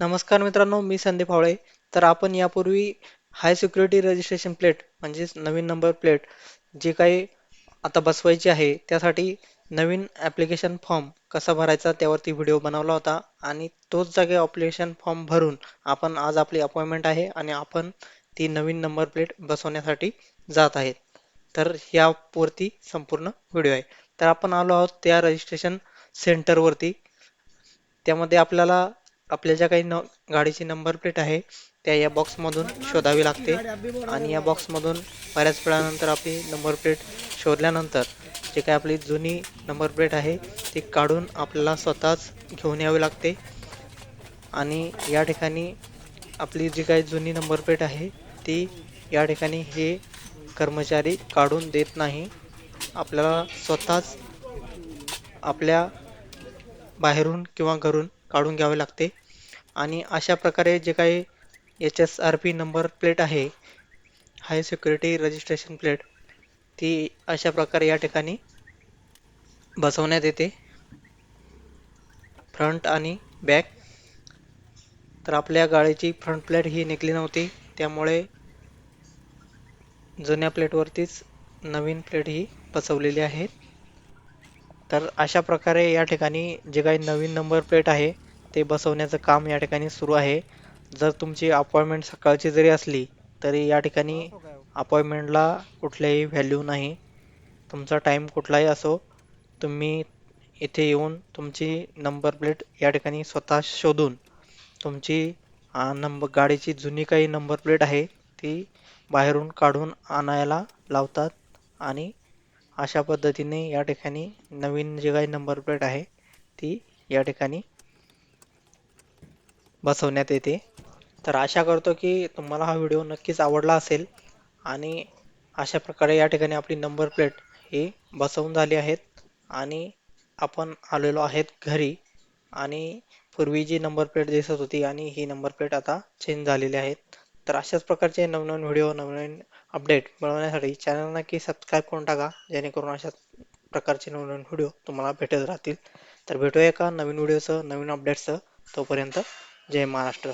नमस्कार मित्रांनो मी संदीप हावळे तर आपण यापूर्वी हाय सिक्युरिटी रजिस्ट्रेशन प्लेट म्हणजेच नवीन नंबर प्लेट जे काही आता बसवायची आहे त्यासाठी नवीन ॲप्लिकेशन फॉर्म कसा भरायचा त्यावरती व्हिडिओ बनवला होता आणि तोच जागे ॲप्लिकेशन फॉर्म भरून आपण आज आपली अपॉइंटमेंट आहे आणि आपण ती नवीन नंबर प्लेट बसवण्यासाठी जात आहेत. तर यावरती संपूर्ण व्हिडिओ आहे. तर आपण आलो आहोत त्या रजिस्ट्रेशन सेंटरवरती त्यामध्ये आपल्याला आपल्या ज्या काही न गाडीची नंबर प्लेट आहे त्या या बॉक्समधून शोधावी लागते. आणि या बॉक्समधून बऱ्याच वेळानंतर आपली नंबर प्लेट शोधल्यानंतर जे काही आपली जुनी नंबर प्लेट आहे ती काढून आपल्याला स्वतःच घेऊन यावी लागते. आणि या ठिकाणी आपली जी काही जुनी नंबर प्लेट आहे ती या ठिकाणी हे कर्मचारी काढून देत नाही. आपल्याला स्वतःच आपल्या बाहेरून किंवा घरून काढून घ्यावे लागते. आणि अशा प्रकारे जे काही H S R P number plate आहे हाय सिक्युरिटी रजिस्ट्रेशन प्लेट ती अशा प्रकारे या ठिकाणी बसवण्यात येते. फ्रंट आणि बॅक तर आपल्या गाडीची फ्रंट प्लेट ही निघली नव्हती. त्यामुळे जुन्या प्लेटवरतीच नवीन प्लेट ही बसवलेली आहेत तर अशा प्रकारे या ठिकाणी जे काही नवीन नंबर प्लेट आहे ते बसवण्याचं काम या ठिकाणी सुरू आहे. जर तुमची अपॉइंटमेंट सकाळची जरी असली तरी या ठिकाणी अपॉइंटमेंटला कुठल्याही व्हॅल्यू नाही. तुमचा टाईम कुठलाही असो तुम्ही इथे येऊन तुमची नंबर प्लेट या ठिकाणी स्वतः शोधून तुमची नंबर गाडीची जुनी काही नंबर प्लेट आहे ती बाहेरून काढून आणायला लावतात आणि अशा पद्धतीने या ठिकाणी नवीन जे काही नंबर प्लेट आहे ती या ठिकाणी बसवण्यात येते. तर आशा करतो की तुम्हाला हा व्हिडिओ नक्कीच आवडला असेल आणि अशा प्रकारे या ठिकाणी आपली नंबर प्लेट ही बसवून झाली आहेत आणि आपण आलेलो आहेत घरी आणि पूर्वी जी नंबर प्लेट दिसत होती आणि ही नंबर प्लेट आता चेंज झालेली आहेत. तर अशाच प्रकारचे नवनवीन व्हिडिओ नवनवीन अपडेट मिळवण्यासाठी चॅनल नक्की सबस्क्राईब करून टाका जेणेकरून अशा प्रकारचे नवनवीन व्हिडिओ तुम्हाला भेटत राहतील. तर भेटूया एका नवीन व्हिडिओसह नवीन अपडेट्ससह तोपर्यंत जय महाराष्ट्र.